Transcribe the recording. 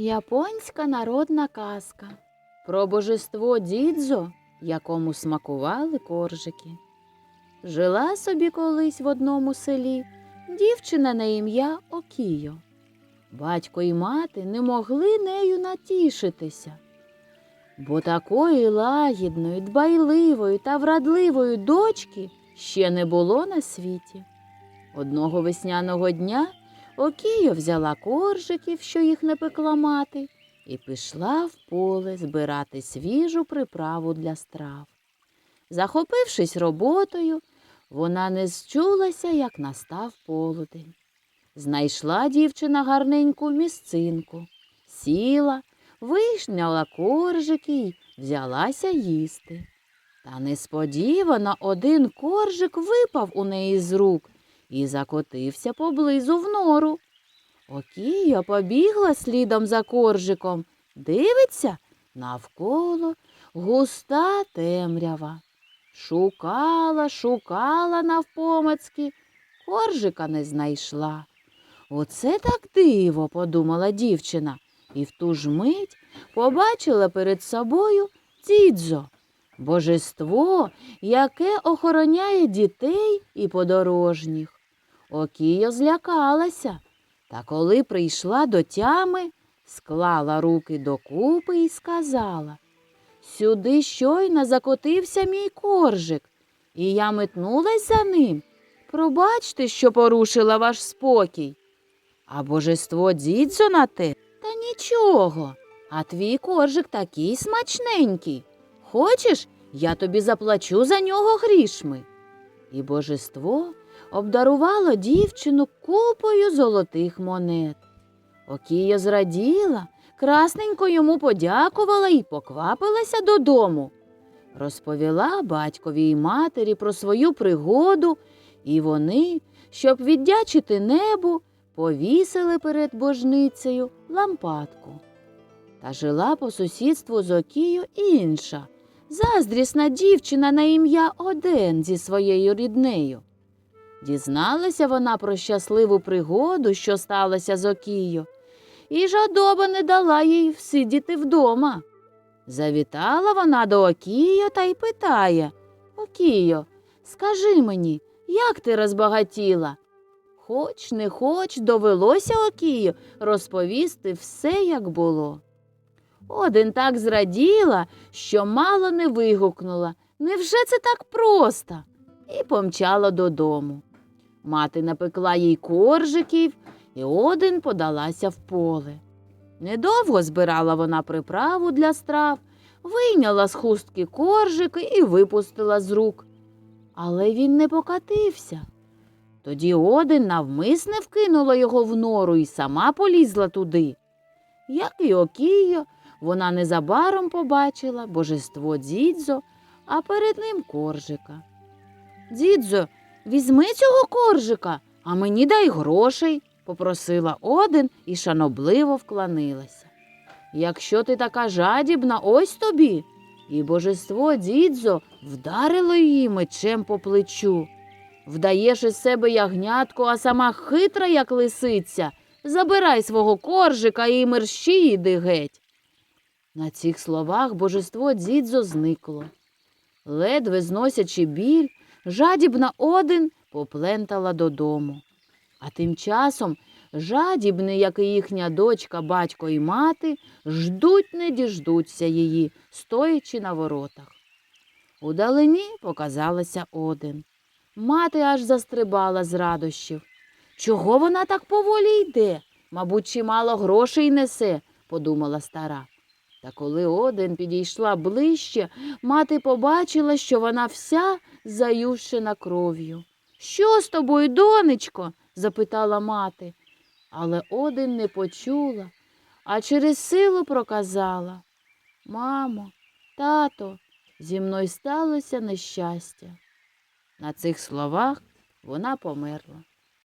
Японська народна казка про божество дідзо, якому смакували коржики. Жила собі колись в одному селі дівчина на ім'я Окіо. Батько і мати не могли нею натішитися, бо такої лагідної, дбайливої та врадливої дочки ще не було на світі. Одного весняного дня Окія взяла коржиків, що їх не пекла мати, і пішла в поле збирати свіжу приправу для страв. Захопившись роботою, вона не зчулася, як настав полудень. Знайшла дівчина гарненьку місцинку, сіла, вишняла коржики й взялася їсти. Та несподівано один коржик випав у неї з рук і закотився поблизу в нору. Окія побігла слідом за коржиком, дивиться навколо густа темрява. Шукала, шукала навпомацьки, коржика не знайшла. Оце так диво, подумала дівчина, і в ту ж мить побачила перед собою дідзо, божество, яке охороняє дітей і подорожніх. Окія злякалася, та коли прийшла до тями, склала руки докупи і сказала Сюди щойно закотився мій коржик, і я метнулась за ним. Пробачте, що порушила ваш спокій. А божество дідзо на те, та нічого. А твій коржик такий смачненький. Хочеш, я тобі заплачу за нього грішми. І божество обдарувало дівчину купою золотих монет. Окія зраділа, красненько йому подякувала і поквапилася додому. Розповіла батькові й матері про свою пригоду, і вони, щоб віддячити небу, повісили перед божницею лампадку. Та жила по сусідству з Окією інша, заздрісна дівчина на ім'я Оден зі своєю ріднею. Дізналася вона про щасливу пригоду, що сталося з Окією, і жадоба не дала їй всидіти вдома. Завітала вона до Окіyo та й питає Окіyo, скажи мені, як ти розбагатіла? Хоч не хоч, довелося Окію розповісти все, як було. Один так зраділа, що мало не вигукнула. Невже це так просто? І помчала додому. Мати напекла їй коржиків, і один подалася в поле. Недовго збирала вона приправу для страв, вийняла з хустки коржики і випустила з рук. Але він не покатився. Тоді один навмисне вкинула його в нору і сама полізла туди. Як і Окія, вона незабаром побачила божество дідзо, а перед ним коржика. Дідзо, візьми цього коржика, а мені дай грошей, попросила один і шанобливо вклонилася. Якщо ти така жадібна, ось тобі. І божество дідзо вдарило її мечем по плечу. Вдаєш із себе ягнятку, а сама хитра, як лисиця. Забирай свого коржика і мерщі йди геть. На цих словах божество дідзо зникло. Ледве зносячи біль, жадібна один поплентала додому. А тим часом жадібні, як і їхня дочка, батько і мати, ждуть не діждуться її, стоячи на воротах. Удалині показалася один. Мати аж застрибала з радощів. Чого вона так поволі йде? Мабуть, чимало грошей несе, подумала стара. Та коли один підійшла ближче, мати побачила, що вона вся заюшена кров'ю. Що з тобою, донечко? запитала мати. Але один не почула, а через силу проказала Мамо, тато, зі мною сталося нещастя. На цих словах вона померла.